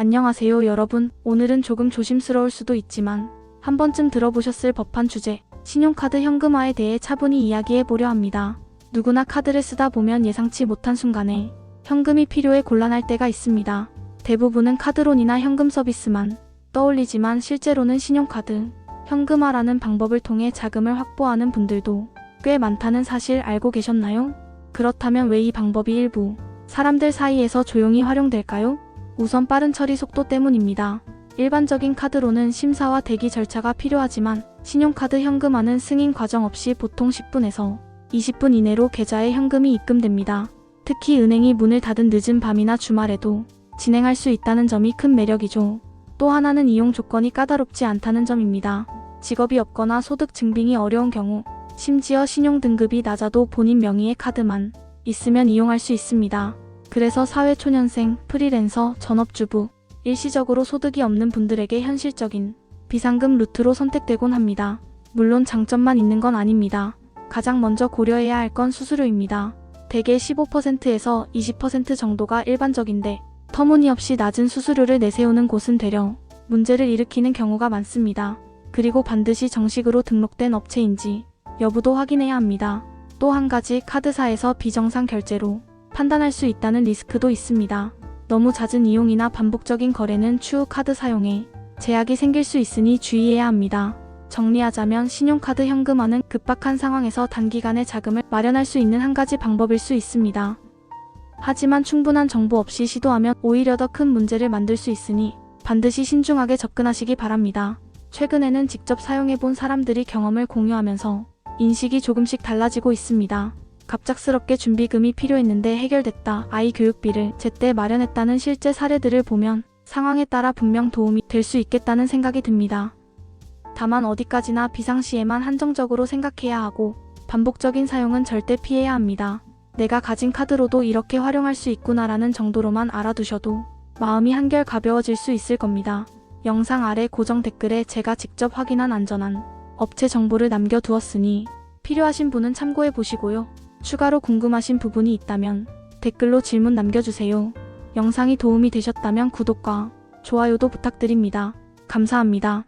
안녕하세요 여러분. 오늘은 조금 조심스러울 수도 있지만 한 번쯤 들어보셨을 법한 주제, 신용카드 현금화에 대해 차분히 이야기해 보려 합니다. 누구나 카드를 쓰다 보면 예상치 못한 순간에 현금이 필요해 곤란할 때가 있습니다. 대부분은 카드론이나 현금 서비스만 떠올리지만 실제로는 신용카드, 현금화라는 방법을 통해 자금을 확보하는 분들도 꽤 많다는 사실 알고 계셨나요? 그렇다면 왜 이 방법이 일부 사람들 사이에서 조용히 활용될까요? 우선 빠른 처리 속도 때문입니다. 일반적인 카드로는 심사와 대기 절차가 필요하지만 신용카드 현금화는 승인 과정 없이 보통 10분에서 20분 이내로 계좌에 현금이 입금됩니다. 특히 은행이 문을 닫은 늦은 밤이나 주말에도 진행할 수 있다는 점이 큰 매력이죠. 또 하나는 이용 조건이 까다롭지 않다는 점입니다. 직업이 없거나 소득 증빙이 어려운 경우, 심지어 신용 등급이 낮아도 본인 명의의 카드만 있으면 이용할 수 있습니다. 그래서 사회초년생, 프리랜서, 전업주부, 일시적으로 소득이 없는 분들에게 현실적인 비상금 루트로 선택되곤 합니다. 물론 장점만 있는 건 아닙니다. 가장 먼저 고려해야 할 건 수수료입니다. 대개 15%에서 20% 정도가 일반적인데 터무니없이 낮은 수수료를 내세우는 곳은 되려 문제를 일으키는 경우가 많습니다. 그리고 반드시 정식으로 등록된 업체인지 여부도 확인해야 합니다. 또 한 가지 카드사에서 비정상 결제로 판단할 수 있다는 리스크도 있습니다. 너무 잦은 이용이나 반복적인 거래는 추후 카드 사용에 제약이 생길 수 있으니 주의해야 합니다. 정리하자면 신용카드 현금화는 급박한 상황에서 단기간에 자금을 마련할 수 있는 한 가지 방법일 수 있습니다. 하지만 충분한 정보 없이 시도하면 오히려 더 큰 문제를 만들 수 있으니 반드시 신중하게 접근하시기 바랍니다. 최근에는 직접 사용해본 사람들이 경험을 공유하면서 인식이 조금씩 달라지고 있습니다. 갑작스럽게 준비금이 필요했는데 해결됐다. 아이 교육비를 제때 마련했다는 실제 사례들을 보면 상황에 따라 분명 도움이 될 수 있겠다는 생각이 듭니다. 다만 어디까지나 비상시에만 한정적으로 생각해야 하고 반복적인 사용은 절대 피해야 합니다. 내가 가진 카드로도 이렇게 활용할 수 있구나라는 정도로만 알아두셔도 마음이 한결 가벼워질 수 있을 겁니다. 영상 아래 고정 댓글에 제가 직접 확인한 안전한 업체 정보를 남겨두었으니 필요하신 분은 참고해 보시고요. 추가로 궁금하신 부분이 있다면 댓글로 질문 남겨주세요. 영상이 도움이 되셨다면 구독과 좋아요도 부탁드립니다. 감사합니다.